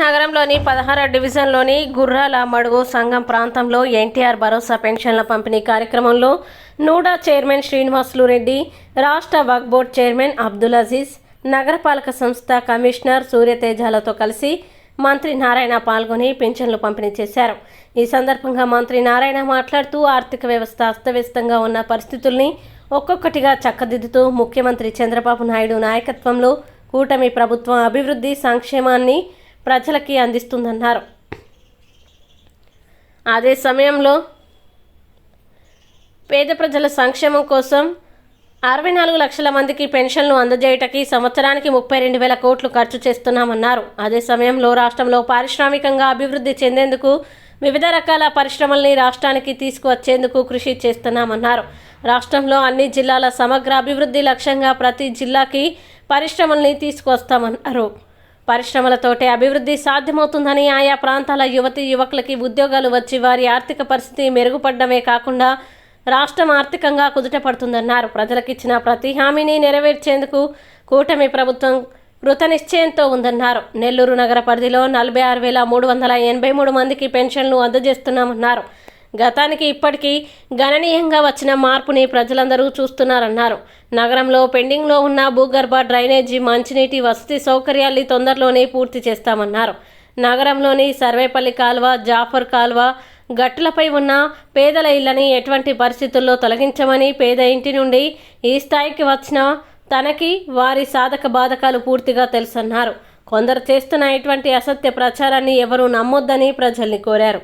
నగరంలోని పదహార డివిజన్లోని గుర్రాల మడుగు సంఘం ప్రాంతంలో ఎన్టీఆర్ భరోసా పెన్షన్ల పంపిణీ కార్యక్రమంలో నూడా చైర్మన్ శ్రీనివాసులు రెడ్డి రాష్ట్ర వక్ బోర్డ్ చైర్మన్ అబ్దుల్ అజీజ్ నగరపాలక సంస్థ కమిషనర్ సూర్యతేజాలతో కలిసి మంత్రి నారాయణ పాల్గొని పెన్షన్లు పంపిణీ చేశారు. ఈ సందర్భంగా మంత్రి నారాయణ మాట్లాడుతూ ఆర్థిక వ్యవస్థ అస్తవ్యస్తంగా ఉన్న పరిస్థితుల్ని ఒక్కొక్కటిగా చక్కదిద్దుతూ ముఖ్యమంత్రి చంద్రబాబు నాయుడు నాయకత్వంలో కూటమి ప్రభుత్వం అభివృద్ధి సంక్షేమాన్ని ప్రజలకి అందిస్తుందన్నారు. అదే సమయంలో పేద ప్రజల సంక్షేమం కోసం అరవై నాలుగు లక్షల మందికి పెన్షన్లు అందజేయటకి సంవత్సరానికి ముప్పై రెండు వేల కోట్లు ఖర్చు చేస్తున్నామన్నారు. అదే సమయంలో రాష్ట్రంలో పారిశ్రామికంగా అభివృద్ధి చెందేందుకు వివిధ రకాల పరిశ్రమల్ని రాష్ట్రానికి తీసుకువచ్చేందుకు కృషి చేస్తున్నామన్నారు. రాష్ట్రంలో అన్ని జిల్లాల సమగ్ర అభివృద్ధి లక్ష్యంగా ప్రతి జిల్లాకి పరిశ్రమల్ని తీసుకువస్తామన్నారు. పరిశ్రమలతోటే అభివృద్ధి సాధ్యమవుతుందని ఆయా ప్రాంతాల యువతి యువకులకి ఉద్యోగాలు వచ్చి వారి ఆర్థిక పరిస్థితి మెరుగుపడడమే కాకుండా రాష్ట్రం ఆర్థికంగా కుదుటపడుతుందన్నారు ప్రజలకిచ్చిన ప్రతి హామీని నెరవేర్చేందుకు కూటమి ప్రభుత్వం కృతనిశ్చయంతో ఉందన్నారు. నెల్లూరు నగర పరిధిలో నలభై ఆరు వేల మూడు వందల ఎనభై మూడు మందికి పెన్షన్లు అందజేస్తున్నామన్నారు. గతానికి ఇప్పటికీ గణనీయంగా వచ్చిన మార్పుని ప్రజలందరూ చూస్తున్నారన్నారు. నగరంలో పెండింగ్లో ఉన్న భూగర్భ డ్రైనేజీ మంచినీటి వసతి సౌకర్యాల్ని తొందరలోనే పూర్తి చేస్తామన్నారు. నగరంలోని సర్వేపల్లి కాల్వ జాఫర్ కాల్వ గట్టులపై ఉన్న పేదల ఇళ్ళని ఎటువంటి పరిస్థితుల్లో తొలగించమని పేద ఇంటి నుండి ఈ స్థాయికి వచ్చిన తనకి వారి సాధక బాధకాలు పూర్తిగా తెలుసన్నారు. కొందరు చేస్తున్న ఇటువంటి అసత్య ప్రచారాన్ని ఎవరూ నమ్మొద్దని ప్రజల్ని కోరారు.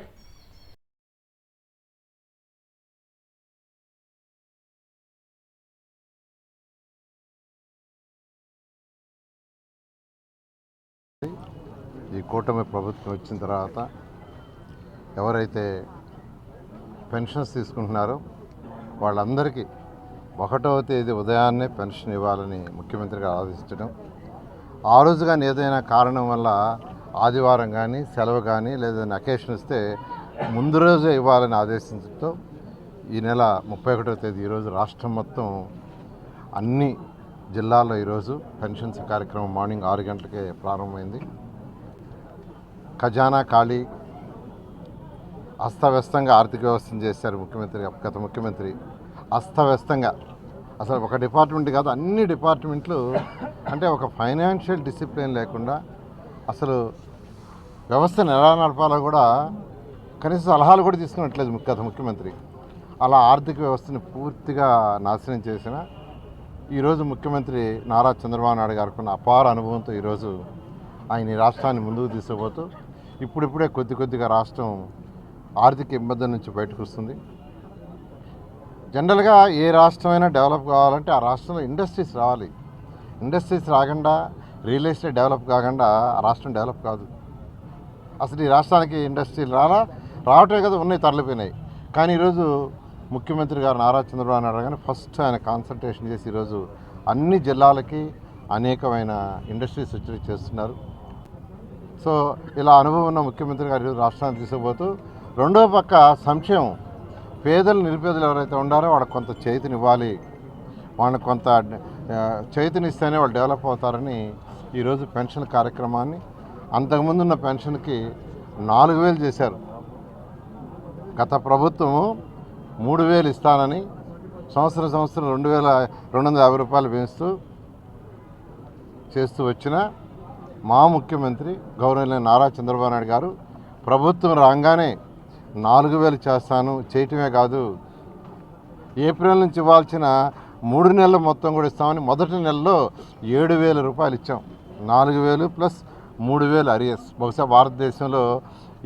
కూటమి ప్రభుత్వం వచ్చిన తర్వాత ఎవరైతే పెన్షన్స్ తీసుకుంటున్నారో వాళ్ళందరికీ ఒకటవ తేదీ ఉదయాన్నే పెన్షన్ ఇవ్వాలని ముఖ్యమంత్రిగా ఆదేశించడం. ఆ రోజు కానీ ఏదైనా కారణం వల్ల ఆదివారం కానీ సెలవు కానీ లేదా అకేషన్ ఇస్తే ముందు రోజే ఇవ్వాలని ఆదేశించడంతో ఈ నెల ముప్పై ఒకటవ తేదీ ఈరోజు రాష్ట్రం మొత్తం అన్ని జిల్లాల్లో ఈరోజు పెన్షన్స్ కార్యక్రమం మార్నింగ్ ఆరు గంటలకే ప్రారంభమైంది. ఖజానా ఖాళీ. అస్తవ్యస్తంగా ఆర్థిక వ్యవస్థను చేశారు ముఖ్యమంత్రి గత ముఖ్యమంత్రి. అస్తవ్యస్తంగా. అసలు ఒక డిపార్ట్మెంట్ కాదు అన్ని డిపార్ట్మెంట్లు అంటే ఒక ఫైనాన్షియల్ డిసిప్లిన్ లేకుండా అసలు వ్యవస్థను ఎలా నడపాలో కూడా కనీసం సలహాలు కూడా తీసుకున్నట్లేదు గత ముఖ్యమంత్రి. అలా ఆర్థిక వ్యవస్థని పూర్తిగా నాశనం చేసిన ఈరోజు ముఖ్యమంత్రి నారా చంద్రబాబు నాయుడు గారికి ఉన్న అపార అనుభవంతో ఈరోజు ఆయన ఈ రాష్ట్రాన్ని ముందుకు తీసుకుపోతూ ఇప్పుడిప్పుడే కొద్ది కొద్దిగా రాష్ట్రం ఆర్థిక ఇబ్బంది నుంచి బయటకు వస్తుంది. జనరల్గా ఏ రాష్ట్రమైనా డెవలప్ కావాలంటే ఆ రాష్ట్రంలో ఇండస్ట్రీస్ రావాలి. ఇండస్ట్రీస్ రాకుండా రియల్ ఎస్టేట్ డెవలప్ కాకుండా ఆ రాష్ట్రం డెవలప్ కాదు. అసలు ఈ రాష్ట్రానికి ఇండస్ట్రీలు రాలా? రావటమే కదా ఉన్నాయి తరలిపోయినాయి. కానీ ఈరోజు ముఖ్యమంత్రి గారు నారా చంద్రబాబు నాయుడు కానీ ఫస్ట్ ఆయన కాన్సన్ట్రేషన్ చేసి ఈరోజు అన్ని జిల్లాలకి అనేకమైన ఇండస్ట్రీస్ వచ్చి చేస్తున్నారు. సో ఇలా అనుభవం ఉన్న ముఖ్యమంత్రి గారు రాష్ట్రాన్ని తీసుకుపోతూ రెండో పక్క సంక్షేమం. పేదలు నిరుపేదలు ఎవరైతే ఉండారో వాళ్ళకి కొంత చేతినివ్వాలి. వాళ్ళకి కొంత చేతినిస్తేనే వాళ్ళు డెవలప్ అవుతారని ఈరోజు పెన్షన్ కార్యక్రమాన్ని అంతకుముందు ఉన్న పెన్షన్కి నాలుగు వేలు చేశారు. గత ప్రభుత్వము మూడు వేలు ఇస్తానని సంవత్సరం సంవత్సరం రెండు వేల రెండు వందల యాభై రూపాయలు పెంచుతూ చేస్తూ వచ్చిన మా ముఖ్యమంత్రి గౌరవనీయ నారా చంద్రబాబు నాయుడు గారు ప్రభుత్వం రాగానే నాలుగు వేలు చేస్తాను చేయటమే కాదు ఏప్రిల్ నుంచి ఇవ్వాల్సిన మూడు నెలలు మొత్తం కూడా ఇస్తామని మొదటి నెలలో ఏడు వేల రూపాయలు ఇచ్చాం. నాలుగు వేలు ప్లస్ మూడు వేలు అరియస్. బహుశా భారతదేశంలో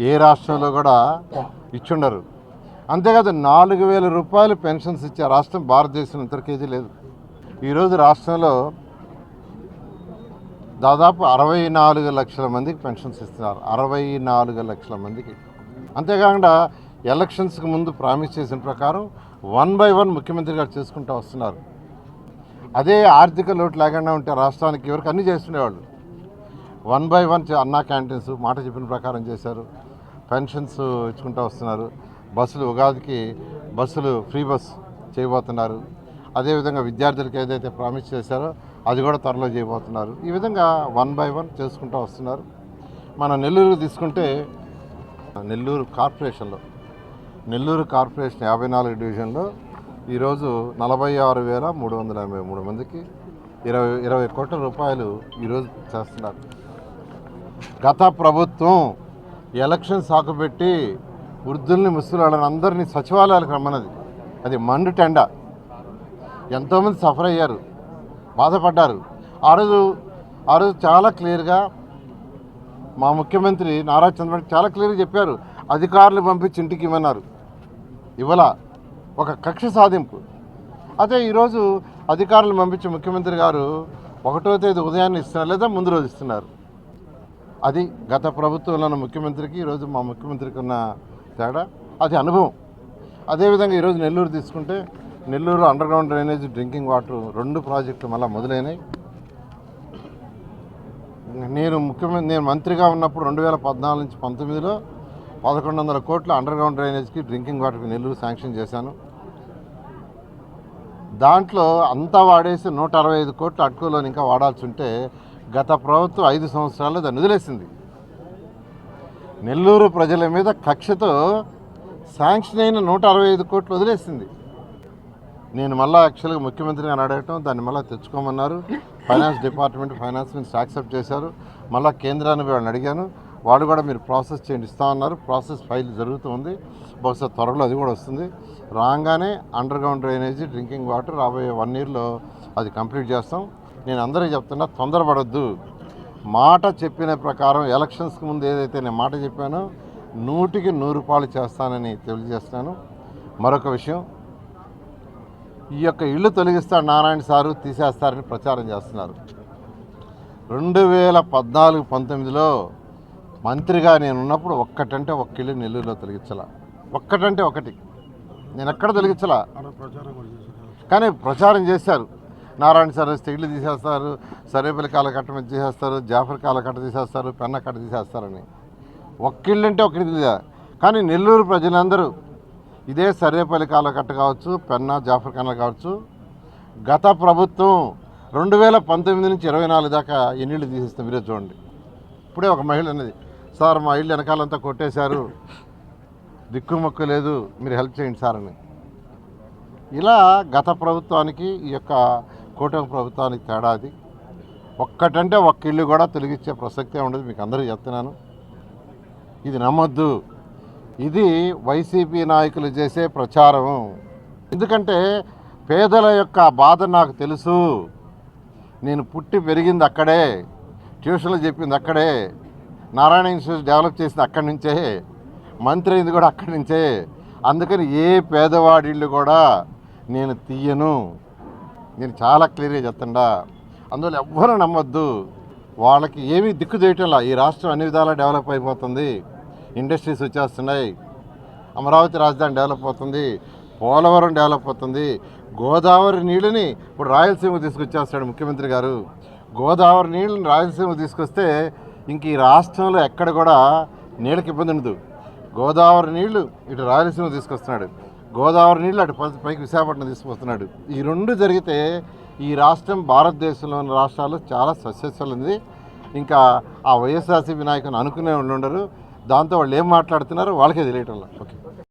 ఏ రాష్ట్రంలో కూడా ఇచ్చుండరు. అంతేకాదు నాలుగు వేల రూపాయలు పెన్షన్స్ ఇచ్చే రాష్ట్రం భారతదేశంలో ఇంతకేజీ లేదు. ఈరోజు రాష్ట్రంలో దాదాపు అరవై నాలుగు లక్షల మందికి పెన్షన్స్ ఇస్తున్నారు. అరవై నాలుగు లక్షల మందికి. అంతేకాకుండా ఎలక్షన్స్కి ముందు ప్రామిస్ చేసిన ప్రకారం వన్ బై వన్ ముఖ్యమంత్రి గారు చేసుకుంటూ వస్తున్నారు. అదే ఆర్థిక లోటు లేకుండా ఉంటే రాష్ట్రానికి ఎవరికి అన్నీ చేస్తుండేవాళ్ళు. One by one Anna canteens మాట చెప్పిన ప్రకారం చేశారు. పెన్షన్స్ ఇచ్చుకుంటూ వస్తున్నారు. బస్సులు ఉగాదికి బస్సులు ఫ్రీ బస్ చేయబోతున్నారు. అదేవిధంగా విద్యార్థులకు ఏదైతే ప్రామిస్ చేశారో అది కూడా త్వరలో చేయబోతున్నారు. ఈ విధంగా వన్ బై వన్ చేసుకుంటూ వస్తున్నారు. మన నెల్లూరు తీసుకుంటే నెల్లూరు కార్పొరేషన్లో నెల్లూరు కార్పొరేషన్ యాభై నాలుగు డివిజన్లో ఈరోజు నలభై ఆరు వేల మూడు వందల ఎనభై మూడు మందికి ఇరవై ఇరవై కోట్ల రూపాయలు ఈరోజు చేస్తున్నారు. గత ప్రభుత్వం ఎలక్షన్ సాకుపెట్టి వృద్ధుల్ని ముసలాళ్ళని అందరినీ సచివాలయాలకు రమ్మన్నది. అది మండు టెండ. ఎంతోమంది సఫర్ అయ్యారు బాధపడ్డారు. ఆ రోజు ఆ రోజు చాలా క్లియర్గా మా ముఖ్యమంత్రి నారా చంద్రబాబు చాలా క్లియర్గా చెప్పారు. అధికారులు పంపించి ఇంటికి ఇవ్వన్నారు. ఇవాళ ఒక కక్ష సాధింపు. అదే ఈరోజు అధికారులు పంపించి ముఖ్యమంత్రి గారు ఒకటో తేదీ ఉదయాన్నే ఇస్తున్నారు లేదా ముందు రోజు ఇస్తున్నారు. అది గత ప్రభుత్వంలో ఉన్న ముఖ్యమంత్రికి ఈరోజు మా ముఖ్యమంత్రికి ఉన్న తేడా. అది అనుభవం. అదేవిధంగా ఈరోజు నెల్లూరు తీసుకుంటే Nellore underground drainage drinking water రెండు ప్రాజెక్టులు మళ్ళీ మొదలైనాయి. నేను ముఖ్యమంత్రి నేను మంత్రిగా ఉన్నప్పుడు రెండు వేల పద్నాలుగు నుంచి పంతొమ్మిదిలో పదకొండు వందల కోట్ల అండర్ గ్రౌండ్ డ్రైనేజ్కి డ్రింకింగ్ వాటర్కి నెల్లూరు శాంక్షన్ చేశాను. దాంట్లో అంతా వాడేసి నూట అరవై ఐదు కోట్లు అటుకులో ఇంకా వాడాల్సి ఉంటే గత ప్రభుత్వం ఐదు సంవత్సరాలు దాన్ని వదిలేసింది. నెల్లూరు ప్రజల మీద కక్షతో శాంక్షన్ అయిన నూట అరవై ఐదు కోట్లు వదిలేసింది. నేను మళ్ళీ యాక్చువల్గా ముఖ్యమంత్రిని అడగటం దాన్ని మళ్ళీ తెచ్చుకోమన్నారు. Finance department finance minister accept చేశారు. మళ్ళీ కేంద్రాన్ని వాళ్ళని అడిగాను. వాడు కూడా మీరు ప్రాసెస్ చేయండి ఇస్తా ఉన్నారు ప్రాసెస్ ఫైల్ జరుగుతుంది బహుశా త్వరలో అది కూడా వస్తుంది. రాగానే underground drainage drinking water రాబోయే వన్ ఇయర్లో అది కంప్లీట్ చేస్తాం. నేను అందరికీ చెప్తున్నా తొందరపడొద్దు. మాట చెప్పిన ప్రకారం ఎలక్షన్స్కి ముందు ఏదైతే నేను మాట చెప్పానో నూటికి నూరు రూపాయలు చేస్తానని తెలియజేస్తున్నాను. మరొక విషయం ఈ యొక్క ఇల్లు తొలగిస్తాడు నారాయణ సారు తీసేస్తారని ప్రచారం చేస్తున్నారు. రెండు వేల పద్నాలుగు పంతొమ్మిదిలో మంత్రిగా నేను ఉన్నప్పుడు ఒక్కటంటే ఒక్క ఇల్లు నెల్లూరులో తొలగించాల. ఒక్కటంటే ఒకటి. నేను ఎక్కడ తొలగించలా కానీ ప్రచారం చేశారు. నారాయణ సార్ వస్తే ఇల్లు తీసేస్తారు సరేపల్లి కాల కట్ట మీద తీసేస్తారు జాఫర్ కాల కట్ట తీసేస్తారు పెన్న కట్ట తీసేస్తారని. ఒక్క ఇల్లు అంటే ఒకటి లేదా కానీ నెల్లూరు ప్రజలందరూ ఇదే సర్వేపల్లి కాలకట్ట కావచ్చు పెన్నా జాఫర్ ఖానా కావచ్చు. గత ప్రభుత్వం రెండు వేల పంతొమ్మిది నుంచి ఇరవై నాలుగు దాకా ఎన్ని ఇళ్ళు తీసేస్తాం మీరే చూడండి. ఇప్పుడే ఒక మహిళ అన్నది సార్ మా ఇల్లు వెనకాలంతా కొట్టేశారు. దిక్కుమొక్కు లేదు. మీరు హెల్ప్ చేయండి సార్ అని. ఇలా గత ప్రభుత్వానికి ఈ యొక్క కూటమి ప్రభుత్వానికి తేడా అది. ఒక్కటంటే ఒక్క ఇల్లు కూడా తొలగించే ప్రసక్తే ఉండదు. మీకు అందరూ చెప్తున్నాను. ఇది నమ్మొద్దు. ఇది వైసీపీ నాయకులు చేసే ప్రచారం. ఎందుకంటే పేదల యొక్క బాధ నాకు తెలుసు. నేను పుట్టి పెరిగింది అక్కడే ట్యూషన్లు చెప్పింది అక్కడే నారాయణ ఇన్స్టిట్యూట్ డెవలప్ చేసింది అక్కడి నుంచే మంత్రి అయింది కూడా అక్కడి నుంచే. అందుకని ఏ పేదవాడిళ్ళు కూడా నేను తీయను. నేను చాలా క్లియర్గా చెప్తుండా. అందువల్ల ఎవ్వరూ నమ్మొద్దు. వాళ్ళకి ఏమీ దిక్కు చేయటంలా ఈ రాష్ట్రం అన్ని విధాలా డెవలప్ అయిపోతుంది. ఇండస్ట్రీస్ వచ్చేస్తున్నాయి. అమరావతి రాజధాని డెవలప్ అవుతుంది. పోలవరం డెవలప్ అవుతుంది. గోదావరి నీళ్ళని ఇప్పుడు రాయలసీమ తీసుకొచ్చేస్తాడు ముఖ్యమంత్రి గారు. గోదావరి నీళ్ళని రాయలసీమ తీసుకొస్తే ఇంక ఈ రాష్ట్రంలో ఎక్కడ కూడా నీళ్ళకి ఇబ్బంది ఉండదు. గోదావరి నీళ్ళు ఇటు రాయలసీమ తీసుకొస్తున్నాడు. గోదావరి నీళ్ళు అటు పైకి విశాఖపట్నం తీసుకొస్తున్నాడు ఈ రెండు జరిగితే ఈ రాష్ట్రం భారతదేశంలోని రాష్ట్రాలు చాలా సక్సెస్ఫుల్ ఉంది ఇంకా ఆ వైఎస్ఆర్సీపీ నాయకుని అనుకునే ఉండరు దాంతో వాళ్ళు ఏం మాట్లాడుతున్నారో వాళ్ళకే తెలియటం ఓకే.